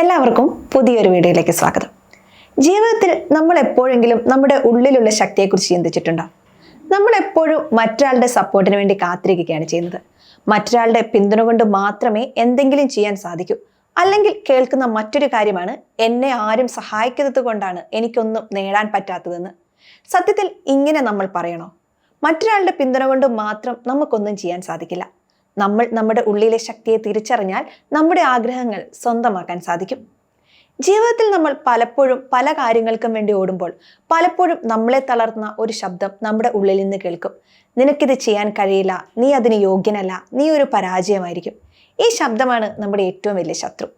എല്ലാവർക്കും പുതിയൊരു വീഡിയോയിലേക്ക് സ്വാഗതം. ജീവിതത്തിൽ നമ്മൾ എപ്പോഴെങ്കിലും നമ്മുടെ ഉള്ളിലുള്ള ശക്തിയെക്കുറിച്ച് ചിന്തിച്ചിട്ടുണ്ടോ? നമ്മൾ എപ്പോഴും മറ്റൊരാളുടെ സപ്പോർട്ടിന് വേണ്ടി കാത്തിരിക്കുകയാണ് ചെയ്യുന്നത്. മറ്റൊരാളുടെ പിന്തുണ കൊണ്ട് മാത്രമേ എന്തെങ്കിലും ചെയ്യാൻ സാധിക്കൂ. അല്ലെങ്കിൽ കേൾക്കുന്ന മറ്റൊരു കാര്യമാണ് എന്നെ ആരും സഹായിക്കുന്നത് കൊണ്ടാണ് എനിക്കൊന്നും നേടാൻ പറ്റാത്തതെന്ന്. സത്യത്തിൽ ഇങ്ങനെ നമ്മൾ പറയണോ? മറ്റൊരാളുടെ പിന്തുണ കൊണ്ട് മാത്രം നമുക്കൊന്നും ചെയ്യാൻ സാധിക്കില്ല. നമ്മൾ നമ്മുടെ ഉള്ളിലെ ശക്തിയെ തിരിച്ചറിഞ്ഞാൽ നമ്മുടെ ആഗ്രഹങ്ങൾ സ്വന്തമാക്കാൻ സാധിക്കും. ജീവിതത്തിൽ നമ്മൾ പലപ്പോഴും പല കാര്യങ്ങൾക്കും വേണ്ടി ഓടുമ്പോൾ പലപ്പോഴും നമ്മളെ തളർത്തുന്ന ഒരു ശബ്ദം നമ്മുടെ ഉള്ളിൽ നിന്ന് കേൾക്കും. നിനക്കിത് ചെയ്യാൻ കഴിയില്ല നീ അതിന് യോഗ്യനല്ല നീ ഒരു പരാജയമായിരിക്കും. ഈ ശബ്ദമാണ് നമ്മുടെ ഏറ്റവും വലിയ ശത്രു.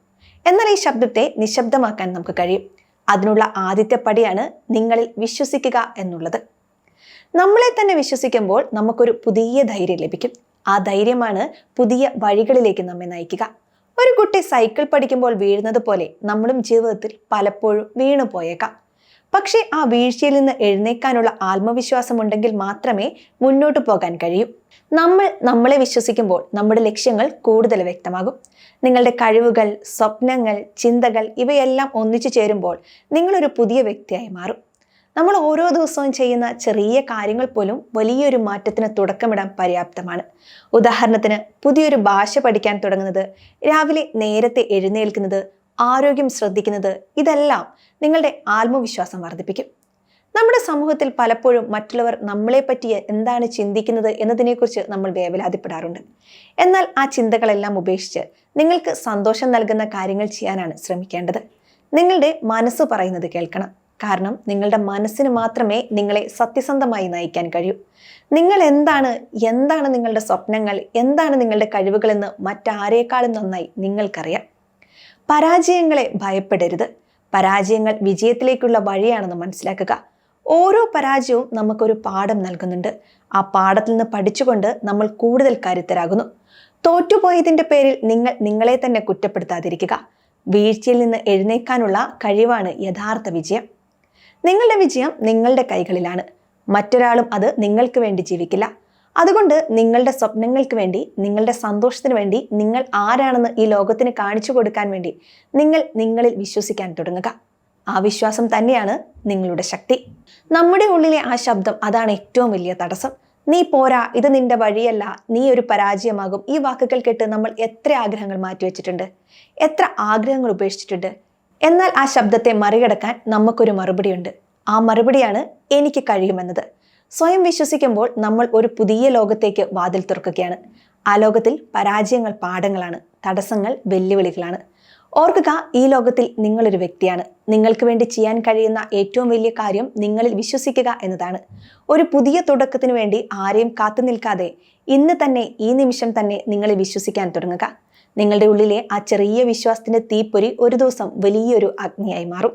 എന്നാൽ ഈ ശബ്ദത്തെ നിശബ്ദമാക്കാൻ നമുക്ക് കഴിയും. അതിനുള്ള ആദ്യത്തെ പടിയാണ് നിങ്ങളിൽ വിശ്വസിക്കുക എന്നുള്ളത്. നമ്മളെ തന്നെ വിശ്വസിക്കുമ്പോൾ നമുക്കൊരു പുതിയ ധൈര്യം ലഭിക്കും. ആ ധൈര്യമാണ് പുതിയ വഴികളിലേക്ക് നമ്മെ നയിക്കുക. ഒരു കുട്ടി സൈക്കിൾ പഠിക്കുമ്പോൾ വീഴുന്നത് പോലെ നമ്മളും ജീവിതത്തിൽ പലപ്പോഴും വീണു പോയേക്കാം. പക്ഷേ ആ വീഴ്ചയിൽ നിന്ന് എഴുന്നേക്കാനുള്ള ആത്മവിശ്വാസം ഉണ്ടെങ്കിൽ മാത്രമേ മുന്നോട്ട് പോകാൻ കഴിയൂ. നമ്മൾ നമ്മളെ വിശ്വസിക്കുമ്പോൾ നമ്മുടെ ലക്ഷ്യങ്ങൾ കൂടുതൽ വ്യക്തമാകും. നിങ്ങളുടെ കഴിവുകൾ സ്വപ്നങ്ങൾ ചിന്തകൾ ഇവയെല്ലാം ഒന്നിച്ചു ചേരുമ്പോൾ നിങ്ങളൊരു പുതിയ വ്യക്തിയായി മാറും. നമ്മൾ ഓരോ ദിവസവും ചെയ്യുന്ന ചെറിയ കാര്യങ്ങൾ പോലും വലിയൊരു മാറ്റത്തിന് തുടക്കമിടാൻ പര്യാപ്തമാണ്. ഉദാഹരണത്തിന് പുതിയൊരു ഭാഷ പഠിക്കാൻ തുടങ്ങുന്നത് രാവിലെ നേരത്തെ എഴുന്നേൽക്കുന്നത് ആരോഗ്യം ശ്രദ്ധിക്കുന്നത് ഇതെല്ലാം നിങ്ങളുടെ ആത്മവിശ്വാസം വർദ്ധിപ്പിക്കും. നമ്മുടെ സമൂഹത്തിൽ പലപ്പോഴും മറ്റുള്ളവർ നമ്മളെ പറ്റി എന്താണ് ചിന്തിക്കുന്നത് എന്നതിനെക്കുറിച്ച് നമ്മൾ വേവലാതിപ്പെടാറുണ്ട്. എന്നാൽ ആ ചിന്തകളെല്ലാം ഉപേക്ഷിച്ച് നിങ്ങൾക്ക് സന്തോഷം നൽകുന്ന കാര്യങ്ങൾ ചെയ്യാനാണ് ശ്രമിക്കേണ്ടത്. നിങ്ങളുടെ മനസ്സ് പറയുന്നത് കേൾക്കണം. കാരണം നിങ്ങളുടെ മനസ്സിന് മാത്രമേ നിങ്ങളെ സത്യസന്ധമായി നയിക്കാൻ കഴിയൂ. നിങ്ങൾ എന്താണ് എന്താണ് നിങ്ങളുടെ സ്വപ്നങ്ങൾ എന്താണ് നിങ്ങളുടെ കഴിവുകളെന്ന് മറ്റാരേക്കാളും നന്നായി നിങ്ങൾക്കറിയാം. പരാജയങ്ങളെ ഭയപ്പെടരുത്. പരാജയങ്ങൾ വിജയത്തിലേക്കുള്ള വഴിയാണെന്ന് മനസ്സിലാക്കുക. ഓരോ പരാജയവും നമുക്കൊരു പാഠം നൽകുന്നുണ്ട്. ആ പാഠത്തിൽ നിന്ന് പഠിച്ചുകൊണ്ട് നമ്മൾ കൂടുതൽ കരുത്തരാകുന്നു. തോറ്റുപോയതിന്റെ പേരിൽ നിങ്ങൾ നിങ്ങളെ തന്നെ കുറ്റപ്പെടുത്താതിരിക്കുക. വീഴ്ചയിൽ നിന്ന് എഴുന്നേക്കാനുള്ള കഴിവാണ് യഥാർത്ഥ വിജയം. നിങ്ങളുടെ വിജയം നിങ്ങളുടെ കൈകളിലാണ്. മറ്റൊരാളും അത് നിങ്ങൾക്ക് വേണ്ടി ജീവിക്കില്ല. അതുകൊണ്ട് നിങ്ങളുടെ സ്വപ്നങ്ങൾക്ക് വേണ്ടി നിങ്ങളുടെ സന്തോഷത്തിന് വേണ്ടി നിങ്ങൾ ആരാണെന്ന് ഈ ലോകത്തിന് കാണിച്ചു കൊടുക്കാൻ വേണ്ടി നിങ്ങൾ നിങ്ങളിൽ വിശ്വസിക്കാൻ തുടങ്ങുക. ആ വിശ്വാസം തന്നെയാണ് നിങ്ങളുടെ ശക്തി. നമ്മുടെ ഉള്ളിലെ ആ ശബ്ദം അതാണ് ഏറ്റവും വലിയ തടസ്സം. നീ പോരാ ഇത് നിന്റെ വഴിയല്ല നീ ഒരു പരാജയമാകും. ഈ വാക്കുകൾ കേട്ട് നമ്മൾ എത്ര ആഗ്രഹങ്ങൾ മാറ്റിവെച്ചിട്ടുണ്ട്? എത്ര ആഗ്രഹങ്ങൾ ഉപേക്ഷിച്ചിട്ടുണ്ട്? എന്നാൽ ആ ശബ്ദത്തെ മറികടക്കാൻ നമുക്കൊരു മറുപടിയുണ്ട്. ആ മറുപടിയാണ് എനിക്ക് കഴിയുമെന്നത്. സ്വയം വിശ്വസിക്കുമ്പോൾ നമ്മൾ ഒരു പുതിയ ലോകത്തേക്ക് വാതിൽ തുറക്കുകയാണ്. ആ ലോകത്തിൽ പരാജയങ്ങൾ പാഠങ്ങളാണ്. തടസ്സങ്ങൾ വെല്ലുവിളികളാണ്. ഓർക്കുക ഈ ലോകത്തിൽ നിങ്ങളൊരു വ്യക്തിയാണ്. നിങ്ങൾക്ക് വേണ്ടി ചെയ്യാൻ കഴിയുന്ന ഏറ്റവും വലിയ കാര്യം നിങ്ങളിൽ വിശ്വസിക്കുക എന്നതാണ്. ഒരു പുതിയ തുടക്കത്തിനു വേണ്ടി ആരെയും കാത്തു നിൽക്കാതെ ഇന്ന് തന്നെ ഈ നിമിഷം തന്നെ നിങ്ങളെ വിശ്വസിക്കാൻ തുടങ്ങുക. നിങ്ങളുടെ ഉള്ളിലെ ആ ചെറിയ വിശ്വാസത്തിന്റെ തീപ്പൊരി ഒരു ദിവസം വലിയൊരു അഗ്നിയായി മാറും.